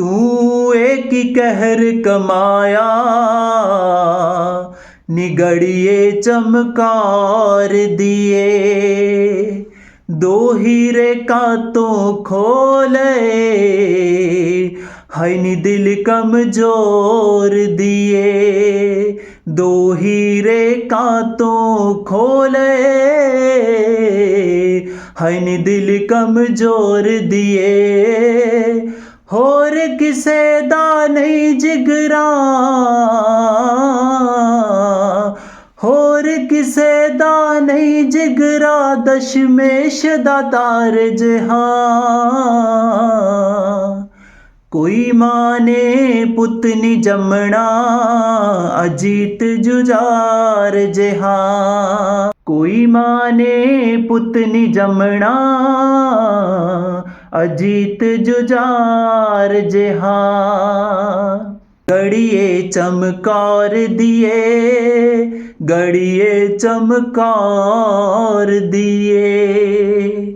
ਤੂੰ ਏਕ ਹੀ ਕਹਿਰ ਕਮਾਇਆ, ਨਿਗੜੀਏ ਚਮਕਾਰ ਦੀਏ। ਦੋ ਹੀਰੇ ਕਾਤੋਂ ਖੋਲੇ ਹਾਈ ਨੀ ਦਿਲ ਕਮਜ਼ੋਰ ਦੀਏ। ਦੋ ਹੀਰੇ ਕਾਤੋਂ ਖੋਲੇ ਹਾਈ ਨੀ ਦਿਲ ਕਮਜ਼ੋਰ ਦੀਏ। ਹੋਰ ਕਿਸੇ ਦਾ ਨਹੀਂ ਜਿਗਰਾ। ਹੋਰ ਕਿਸੇ ਦਾ ਨਹੀਂ ਜਿਗਰਾ ਦਸ਼ਮੇਸ਼ ਦਾ ਤਾਰ ਜਹਾਂ ਕੋਈ ਮਾਂ ਨੇ ਪੁੱਤ ਨੀ ਜੰਮਣਾ, ਅਜੀਤ ਜੁਝਾਰ ਜਹਾਂ। ਕੋਈ ਮਾਂ ਨੇ ਪੁੱਤ ਨੀ ਜੰਮਣਾ। ਅਜੀਤ ਜੁਝਾਰ ਜਹਾਂ। ਗੜੀਏ ਚਮਕਾਰ ਦੀਏ, ਗੜੀਏ ਚਮਕਾਰ ਦੀਏ।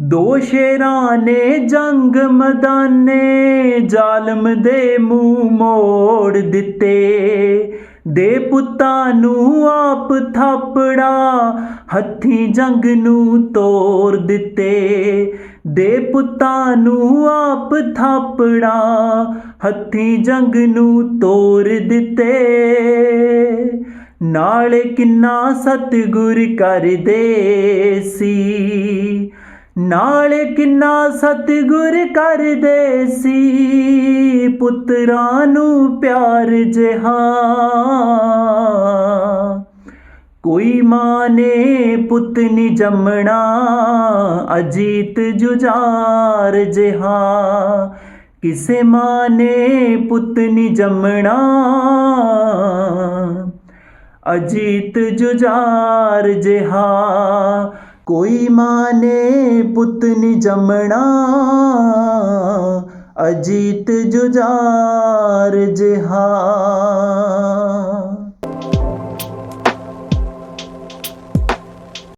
ਦੋ ਸ਼ੇਰਾਂ ਨੇ ਜੰਗ ਮਦਾਨੇ, ਜ਼ਾਲਮ ਦੇ ਮੂੰਹ ਮੋੜ ਦਿੱਤੇ। ਦੇ ਪੁੱਤਾਂ ਨੂੰ ਆਪ ਥਾਪੜਾ, ਹੱਥੀ ਜੰਗ ਨੂੰ ਤੋੜ ਦਿੱਤੇ। ਦੇ ਪੁੱਤਾਂ ਨੂੰ ਆਪ ਥਾਪੜਾ, ਹੱਥੀ ਜੰਗ ਨੂੰ ਤੋੜ ਦਿੱਤੇ। ਨਾਲ ਕਿੰਨਾ ਸਤਿਗੁਰ ਕਰਦੇ ਸੀ। ਨਾਲ ਕਿੰਨਾ ਸਤਿਗੁਰ ਕਰਦੇ ਸੀ। ਪੁੱਤਰਾਂ ਨੂੰ ਪਿਆਰ ਜਹਾਂ ਕੋਈ ਮਾਂ ਨੇ ਪੁੱਤ ਨੀ ਜੰਮਣਾ ਅਜੀਤ ਜੁਝਾਰ ਜਹਾਂ ਕਿਸੇ ਮਾਂ ਨੇ ਪੁੱਤ ਨੀ ਜੰਮਣਾ ਅਜੀਤ ਜੁਝਾਰ ਜਹਾਂ ਕੋਈ ਮਾਂ ਨੇ ਪੁੱਤ अजीत जुजार जिहा